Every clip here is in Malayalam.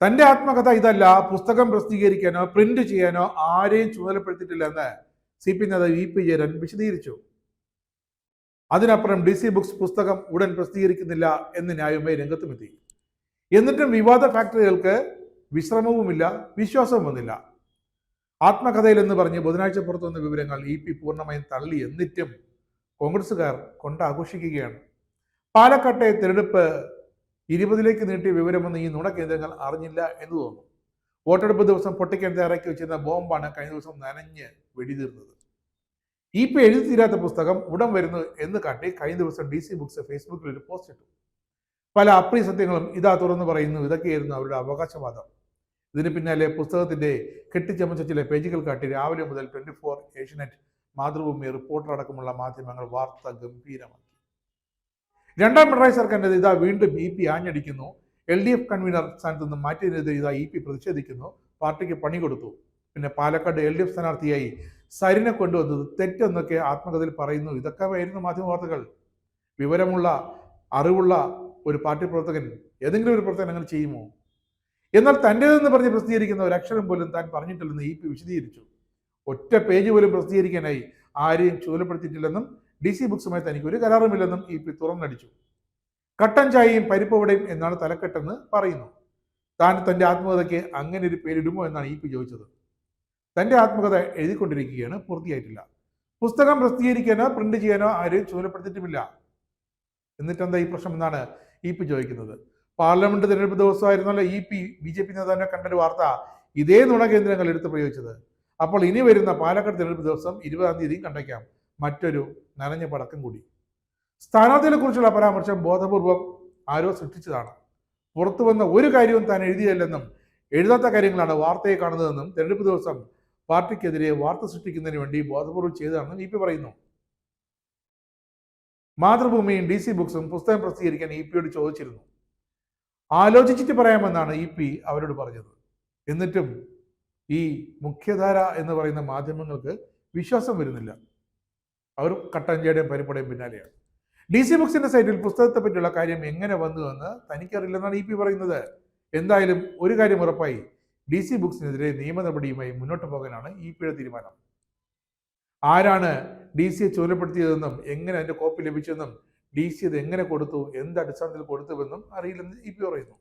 തന്റെ ആത്മകഥ ഇതല്ല. പുസ്തകം പ്രസിദ്ധീകരിക്കാനോ പ്രിന്റ് ചെയ്യാനോ ആരെയും ചുമതലപ്പെടുത്തിയിട്ടില്ലെന്ന് സി പി നേതാവ് ഇ പി ജയരൻ വിശദീകരിച്ചു. അതിനപ്പുറം ഡി സി ബുക്സ് പുസ്തകം ഉടൻ പ്രസിദ്ധീകരിക്കുന്നില്ല എന്ന് ന്യായവുമായി രംഗത്തുമെത്തി. എന്നിട്ടും വിവാദ ഫാക്ടറികൾക്ക് വിശ്രമവുമില്ല വിശ്വാസവും വന്നില്ല. ആത്മകഥയിൽ എന്ന് പറഞ്ഞ് ബുധനാഴ്ച പുറത്തു വന്ന വിവരങ്ങൾ ഇ പി പൂർണമായും തള്ളി എന്നിട്ടും കോൺഗ്രസുകാർ കൊണ്ടാഘോഷിക്കുകയാണ്. പാലക്കാട്ടെ തെരഞ്ഞെടുപ്പ് ഇരുപതിലേക്ക് നീട്ടിയ വിവരമൊന്നും ഈ നുണ കേന്ദ്രങ്ങൾ അറിഞ്ഞില്ല എന്ന് തോന്നുന്നു. വോട്ടെടുപ്പ് ദിവസം പൊട്ടിക്കാൻ തയ്യാറാക്കി വെച്ചിരുന്ന ബോംബാണ് കഴിഞ്ഞ ദിവസം നനഞ്ഞ് വെടിതീർന്നത്. ഇ പി എഴുതി തീരാത്ത പുസ്തകം ഉടൻ വരുന്നു എന്ന് കാട്ടി കഴിഞ്ഞ ദിവസം ഡി സി ബുക്സ് ഫേസ്ബുക്കിൽ ഒരു പോസ്റ്റ് ഇട്ടു. പല അപ്രിയ സത്യങ്ങളും ഇതാ തുറന്നു പറയുന്നു. ഇതൊക്കെയായിരുന്നു അവരുടെ അവകാശവാദം. ഇതിന് പിന്നാലെ പുസ്തകത്തിന്റെ കെട്ടിച്ചമച്ച ചില പേജുകൾ കാട്ടി രാവിലെ മുതൽ twenty four Asianet Mathrubhumi reporter അടക്കമുള്ള മാധ്യമങ്ങൾ വാർത്ത ഗംഭീരമാക്കി രണ്ടാം പിണറായി സർക്കാരിനെതിരെ ഇതാ വീണ്ടും ഇ പി ആഞ്ഞടിക്കുന്നു. എൽ ഡി എഫ് കൺവീനർ സ്ഥാനത്ത് നിന്ന് മാറ്റിയതിനെതിരെ ഇതാ ഇ പി പ്രതിഷേധിക്കുന്നു. പാർട്ടിക്ക് പണി കൊടുത്തു. പിന്നെ പാലക്കാട് എൽ ഡി എഫ് സ്ഥാനാർത്ഥിയായി സരിനെ കൊണ്ടുവന്നത് തെറ്റെന്നൊക്കെ ആത്മകഥയിൽ പറയുന്നു. ഇതൊക്കെ ആയിരുന്നു മാധ്യമ വാർത്തകൾ. വിവരമുള്ള അറിവുള്ള ഒരു പാർട്ടി പ്രവർത്തകൻ ഏതെങ്കിലും ഒരു പ്രവർത്തകൻ അങ്ങനെ ചെയ്യുമോ? എന്നാൽ തന്റേതെന്ന് പറഞ്ഞ് പ്രസിദ്ധീകരിക്കുന്ന ഒരു അക്ഷരം പോലും താൻ പറഞ്ഞിട്ടില്ലെന്ന് ഇ പി വിശദീകരിച്ചു. ഒറ്റ പേജ് പോലും പ്രസിദ്ധീകരിക്കാനായി ആരെയും ചുമതലപ്പെടുത്തിയിട്ടില്ലെന്നും ഡി സി ബുക്സുമായി തനിക്ക് ഒരു കരാറുമില്ലെന്നും ഇ പി തുറന്നടിച്ചു. കട്ടൻ ചായയും പരിപ്പവടയും എന്നാണ് തലക്കെട്ടെന്ന് പറയുന്നു. താൻ തന്റെ ആത്മകഥയ്ക്ക് അങ്ങനെ ഒരു പേരിടുമോ എന്നാണ് ഇ പി ചോദിച്ചത്. തന്റെ ആത്മകഥ എഴുതിക്കൊണ്ടിരിക്കുകയാണ് പൂർത്തിയായിട്ടില്ല. പുസ്തകം പ്രസിദ്ധീകരിക്കാനോ പ്രിന്റ് ചെയ്യാനോ ആരും ചുമതലപ്പെടുത്തിയിട്ടുമില്ല. എന്നിട്ടെന്താ ഈ പ്രശ്നം എന്നാണ് ഇ പി ചോദിക്കുന്നത്. പാർലമെന്റ് തിരഞ്ഞെടുപ്പ് ദിവസമായിരുന്നല്ലോ E P B J P നേതാവിനെ കണ്ടൊരു വാർത്ത ഇതേ നുണ കേന്ദ്രങ്ങൾ എടുത്ത് പ്രയോഗിച്ചത്. അപ്പോൾ ഇനി വരുന്ന പാലക്കാട് തിരഞ്ഞെടുപ്പ് ദിവസം ഇരുപതാം തീയതിയും കണ്ടേക്കാം. മറ്റൊരു നനഞ്ഞ പടക്കം കൂടി. സ്ഥാനാർത്ഥികളെ കുറിച്ചുള്ള പരാമർശം ബോധപൂർവം ആരോ സൃഷ്ടിച്ചതാണ്. പുറത്തു വന്ന ഒരു കാര്യവും താൻ എഴുതിയല്ലെന്നും എഴുതാത്ത കാര്യങ്ങളാണ് വാർത്തയെ കാണുന്നതെന്നും തെരഞ്ഞെടുപ്പ് ദിവസം പാർട്ടിക്കെതിരെ വാർത്ത സൃഷ്ടിക്കുന്നതിന് വേണ്ടി ബോധപൂർവം ചെയ്തതാണെന്നും ഇ പി പറയുന്നു. മാതൃഭൂമിയും ഡി സി ബുക്സും പുസ്തകം പ്രസിദ്ധീകരിക്കാൻ ഇ പിയോട് ചോദിച്ചിരുന്നു. ആലോചിച്ചിട്ട് പറയാമെന്നാണ് ഇ പി അവരോട് പറഞ്ഞത്. എന്നിട്ടും ഈ മുഖ്യധാര എന്ന് പറയുന്ന മാധ്യമങ്ങൾക്ക് വിശ്വാസം വരുന്നില്ല. അവർ കട്ടഞ്ചേടയും പരിപ്പടയും പിന്നാലെയാണ്. ഡി സി ബുക്സിന്റെ സൈറ്റിൽ പുസ്തകത്തെ പറ്റിയുള്ള കാര്യം എങ്ങനെ വന്നു എന്ന് തനിക്കറിയില്ലെന്നാണ് ഇ പി പറയുന്നത്. എന്തായാലും ഒരു കാര്യം ഉറപ്പായി ഡി സി ബുക്സിനെതിരെ നിയമ നടപടിയുമായി മുന്നോട്ട് പോകാനാണ് ഇ പിയുടെ തീരുമാനം. ആരാണ് ഡി സിയെ ചുമതലപ്പെടുത്തിയതെന്നും എങ്ങനെ അതിന്റെ കോപ്പി ലഭിച്ചെന്നും ഡി സി അത് എങ്ങനെ കൊടുത്തു എന്ത് അടിസ്ഥാനത്തിൽ കൊടുത്തുവെന്നും അറിയില്ലെന്ന് ഇ പി പറയുന്നു.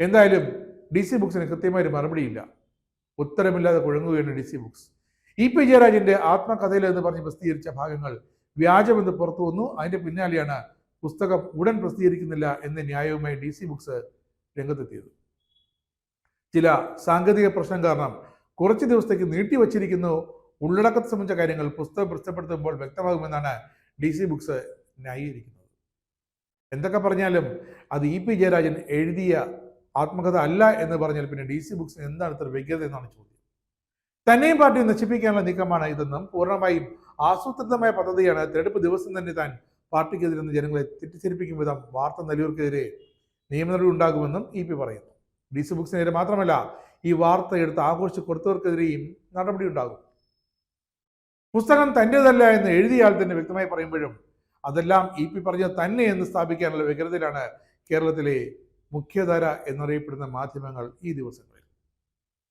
എന്തായാലും ഡി സി ബുക്സിന് കൃത്യമായ ഒരു മറുപടിയില്ല. ഉത്തരമില്ലാതെ കുഴങ്ങുകയാണ് D C books. E P ജയരാജന്റെ ആത്മകഥയിൽ എന്ന് പറഞ്ഞ് പ്രസിദ്ധീകരിച്ച ഭാഗങ്ങൾ വ്യാജമെന്ന് പുറത്തു വന്നു. അതിന്റെ പിന്നാലെയാണ് പുസ്തകം ഉടൻ പ്രസിദ്ധീകരിക്കുന്നില്ല എന്ന ന്യായവുമായി ഡി സി ബുക്സ് രംഗത്തെത്തിയത്. ചില സാങ്കേതിക പ്രശ്നം കാരണം കുറച്ച് ദിവസത്തേക്ക് നീട്ടിവച്ചിരിക്കുന്നു. ഉള്ളടക്കത്തെ സംബന്ധിച്ച കാര്യങ്ങൾ പുസ്തകം പ്രസിദ്ധപ്പെടുത്തുമ്പോൾ വ്യക്തമാകുമെന്നാണ് ഡി സി ബുക്സ് ന്യായീകരിക്കുന്നത്. എന്തൊക്കെ പറഞ്ഞാലും അത് ഇ പി ജയരാജൻ എഴുതിയ ആത്മകഥ അല്ല എന്ന് പറഞ്ഞാൽ പിന്നെ ഡി സി ബുക്സിന് എന്താണ് ഇത്ര വ്യഗ്രത എന്നാണ് ചോദ്യം. തന്നെയും പാർട്ടി നശിപ്പിക്കാനുള്ള നീക്കമാണ് ഇതെന്നും പൂർണമായും ആസൂത്രിതമായ പദ്ധതിയാണ് തെരഞ്ഞെടുപ്പ് ദിവസം തന്നെ താൻ പാർട്ടിക്കെതിരെ നിന്ന് ജനങ്ങളെ തെറ്റിദ്ധരിപ്പിക്കും വിധം വാർത്ത നൽകിയവർക്കെതിരെ നിയമ നടപടി ഉണ്ടാകുമെന്നും ഇ പി പറയുന്നു. ഡി സി ബുക്സിനെതിരെ മാത്രമല്ല ഈ വാർത്ത എടുത്ത് ആഘോഷിച്ച് കൊടുത്തവർക്കെതിരെയും നടപടി ഉണ്ടാകും. പുസ്തകം തന്റേതല്ല എന്ന് എഴുതിയാൽ തന്നെ വ്യക്തമായി പറയുമ്പോഴും അതെല്ലാം ഇ പി പറഞ്ഞ തന്നെ എന്ന് സ്ഥാപിക്കാനുള്ള വ്യഗ്രതയിലാണ് കേരളത്തിലെ മുഖ്യധാര എന്നറിയപ്പെടുന്ന മാധ്യമങ്ങൾ ഈ ദിവസങ്ങളിൽ.